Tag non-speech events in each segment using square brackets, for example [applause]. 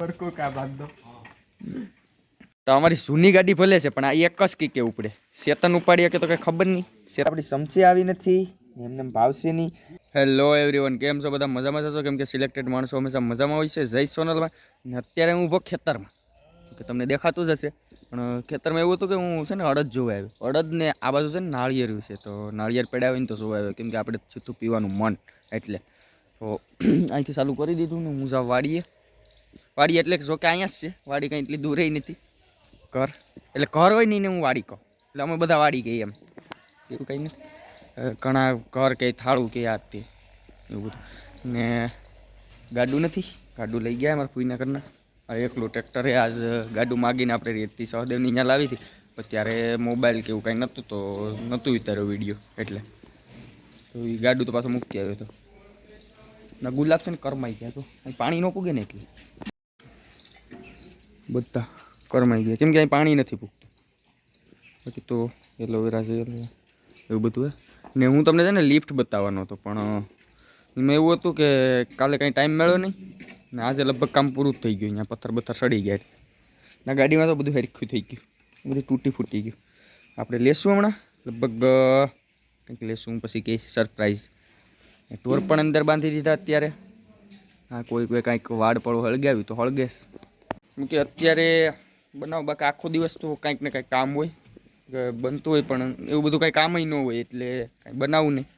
સરખું કા બાંધો તો અમારી જૂની ગાડી ભલે છે પણ આ એક જ કીકે ઉપડે. શેતન ઉપાડીએ કે તો કઈ ખબર નહીં. શેત આપણી સમસી આવી નથી એમને એમ ભાવશે નહીં. હેલો એવરીવન કેમ છો બધા? મજામાં જશો કેમ કે સિલેક્ટેડ માણસો હંમેશા મજામાં હોય છે. જય સોનલમાં. ને અત્યારે હું ઊભો ખેતરમાં. કે તમને દેખાતું જ હશે. પણ ખેતરમાં એવું હતું કે હું છે ને અડદ જોવા આવ્યો. અડદ ને આ બાજુ છે ને નાળિયેર્યું છે તો નાળિયેર પડ્યા હોય ને તો જોવા આવ્યો. કેમ કે આપણે છૂટું પીવાનું મન. એટલે તો [clears throat] અહીંથી ચાલુ કરી દીધું ને હું જાઉં વાડીએ. વાડી એટલે જો કે અહીંયા જ છે, વાડી કંઈ એટલી દૂર નથી. ઘર. એટલે ઘર હોય નહીં ને હું વાડી કહું. એટલે અમે બધા વાડી કહીએ એમ. એવું કંઈ નથી. ઘણા ઘર કે થાળું કે યાદ તે, એવું બધું. ને ગાડું નથી. ગાડું લઈ ગયા અમારા ફૂઈના ઘરના. એકલું ટ્રેક્ટરે આજ ગાડું માગીને આપણે રેતી સહદેવની અહીંયા લાવી હતી. પણ ત્યારે મોબાઈલ કે એવું કાંઈ નહોતું તો નહોતું ઉતાર્યો વીડિયો એટલે. તો એ ગાડું તો પાછું મૂકી આવ્યો હતો. ના, ગુલાબ છે ને, કરમાઈ ગયા તો. પાણી ન પૂગે ને એટલે. બધા કરમાઈ ગયા. કેમ કે અહીં પાણી નથી પૂગતું. બાકી તો એલોવેરા છે એવું બધું હે. ને હું તમને છે ને લિફ્ટ બતાવવાનો હતો, પણ એમાં એવું હતું કે કાલે કાંઈ ટાઈમ મળ્યો નહીં, ને આજે લગભગ કામ પૂરું થઈ ગયું, અહીંયા પથ્થર બથ્થર સડી ગયા. ના ગાડીમાં તો બધું હેરખ્યું થઈ ગયું, બધું તૂટી ફૂટી ગયું. આપણે લેશું હમણાં, લગભગ કંઈક લેશું, પછી કંઈ સરપ્રાઈઝ ટોર પણ અંદર બાંધી દીધા અત્યારે. હા કોઈ કોઈ કાંઈક વાડ પડો હળગાવ્યું તો હળગેશ. કેમ કે અત્યારે બનાવ બાકી આખો દિવસ તો કાંઈક ને કાંઈક કામ હોય, કે બનતું હોય પણ એવું બધું કાંઈ કામય ન હોય એટલે કાંઈ બનાવવું નહીં.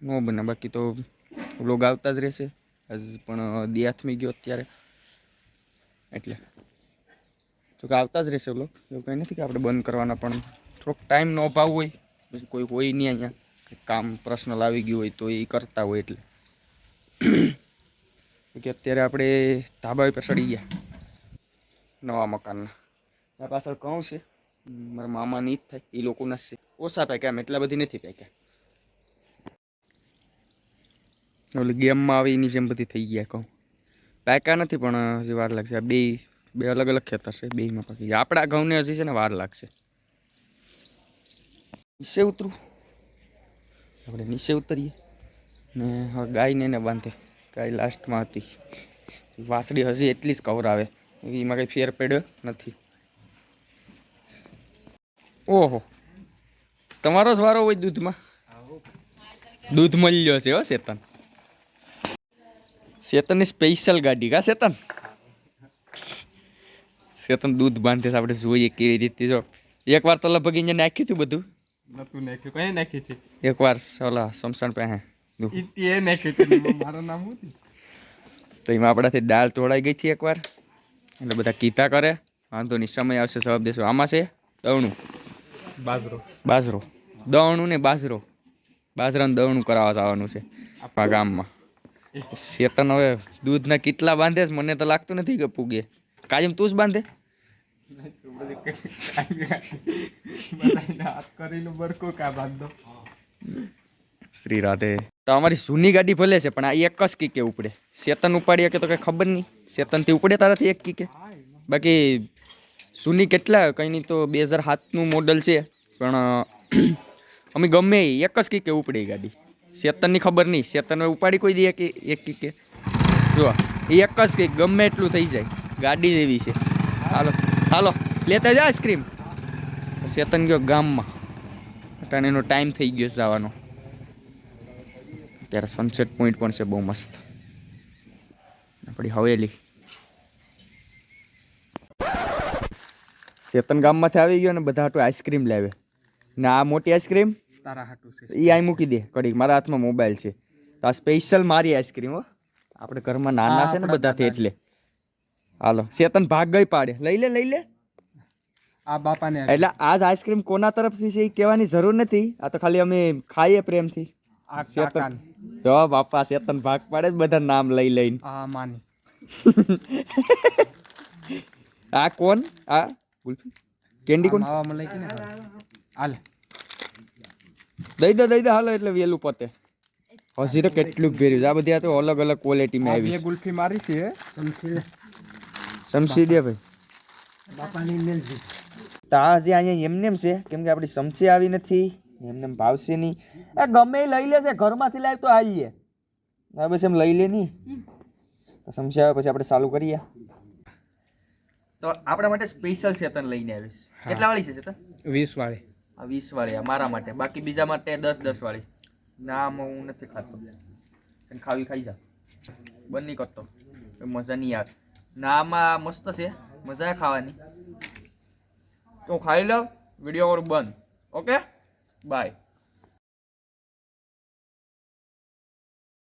ન બને, બાકી તો લોગ આવતા જ રહેશે. પણ દિયાથમી ગયો અત્યારે. એટલે તો કે આવતા જ રહેશે લોક એવું કંઈ નથી કે આપણે બંધ કરવાના, પણ થોડોક ટાઈમનો અભાવ હોય, પછી કોઈ હોય નહીં અહીંયા. કામ પર્સનલ આવી ગયું હોય તો એ કરતા હોય એટલે. કે અત્યારે આપણે ધાબા પર સડી ગયા. નવા મકાનના. ત્યાં પાછળ કહું છે? મારા મામાની જ થાય એ લોકોના છે. ઓછા પેક્યા એમ એટલા બધી નથી પેક્યા ઓલી ગેમમાં આવી એની જેમ બધી થઈ ગયા કહું. પેક્યા નથી પણ હજી વાર લાગશે. બે બે અલગ અલગ ખેતર છે બેમાં પાકી. ગયા આપણા ઘઉંને હજી છે ને વાર લાગશે. નીચે ઉતરું. આપણે નીચે ઉતરીએ. ને હવે ગાયને એને બાંધે. ગાય લાસ્ટમાં હતી. વાસળી હજી એટલી જ કવરાવે એમાં કંઈ ફેર પડ્યો નથી. ઓહો. તમારો જ વારો હોય દૂધમાં? દૂધ મળ્યો છે હો શેતન. શેતનની સ્પેશિયલ ગાડી કા શેતન? શેતન દૂધ બાંધે છે આપણે જોઈએ કેવી રીતે જો એકવાર તો લગભગ અહીંયા નાખ્યું હતું બધું. નતું નાખ્યું. કઈ નાખી છે? એકવાર ઓલા સમસાણ પાસે એ નાખ્યું મારું નામ શું તો એમાં આપણાથી દાળ તોડાઈ ગઈ છે એકવાર. એટલે બધા કીતા કરે. વાંધો નહીં સમય આવશે જવાબ દેશો. આમાં છે? દવણું બાજરો. બાજરો. દવણું ને બાજરો. બાજરાનું દવણું કરાવવા જવાનું છે આપણા ગામમાં. શેતન હવે દૂધના કેટલા બાંધે છે મને તો લાગતું નથી કે પૂગે. કાયમ તું જ બાંધે? શ્રી રાધે. તો અમારી જૂની ગાડી ભલે છે, પણ આ એક જ કીકે ઉપડે. ચેતન ઉપાડીએ કે તો કંઈ ખબર નહીં. ચેતનથી ઉપડે તારાથી એક કીકે. બાકી જૂની કેટલા, કંઈ નહીં તો બે હજાર સાતનું મોડલ છે. પણ અમે ગમે એક જ કીકે ઉપડે ગાડી. ચેતનની ખબર નહીં. ચેતન ઉપાડી કોઈ દે કે એક કીકે? જો એ એક જ કંઈક ગમે એટલું થઈ જાય. ગાડી જેવી છે. હાલો હાલો, લેતા જા આઈસ્ક્રીમ ચેતન ગયો ગામમાં. અટાણે એનો ટાઈમ થઈ ગયો જવાનો. ત્યારે સનસેટ પોઈન્ટ પણ છે બહુ મસ્ત. આપણી હવેલી. શેતન ગામમાંથી આવી ગયો ને બધા હાટું આઈસ્ક્રીમ લાવે. ને આ મોટી આઈસ્ક્રીમ? તારા હાટું છે. એ આઈ મૂકી દે કડીક મારા હાથમાં મોબાઈલ છે. તો આ સ્પેશિયલ મારી આઈસ્ક્રીમ હો. આપણે ઘરમાં નાના છે ને બધાથી એટલે. હાલો ચેતન ભાગ ગઈ પાડે. લઈ લે લઈ લે. આ બાપાને એટલે આજ આઈસ્ક્રીમ કોના તરફથી છે એ કહેવાની જરૂર નથી. આ તો ખાલી અમે ખાઈએ પ્રેમથી. આ શેતન. કાકાને. જો બાપા શેતન ભાગ પાડે જ બધા નામ લઈ લઈને. આ માની. [laughs] આ કોણ? આ ગુલ્ફી? કેન્ડી કોણ? આવા મને લઈ ને હાલ. દઈ દે દઈ દે હાલો એટલે વેલું પતે. હજી તો કેટલું ભેર્યું છે. આ બધી આ તો અલગ અલગ ક્વોલિટીમાં આવી છે. ગુલ્ફી મારી છે. સમસી દે ભાઈ. બાપાની મેલજી તો હજી અહીંયા એમને એમ છે કેમ કે આપણી સમસી આવી નથી. એમને એમ ભાવશે નહીં. એ ગમે એ લઈ લેશે ઘરમાંથી લાવ તો આવીએ. હા બસ એમ લઈ લે નહીં. સમજાવે પછી આપણે ચાલુ કરીએ. તો આપણા માટે સ્પેશિયલ ચેતન લઈને આવીશ. કેટલા વાળી છે ચેતન વીસ વાળી. આ વીસ વાળી મારા માટે. બાકી બીજા માટે દસ દસ વાળી. ના હું નથી ખાતો. તને ખાવી ખાઈ જા બંધ નહીં કરતો મજા નહીં આવે. ના આમાં મસ્ત છે. મજા ખાવાની. તો ખાઈ લઉં. વીડિયો કરું બંધ. ઓકે? Bye.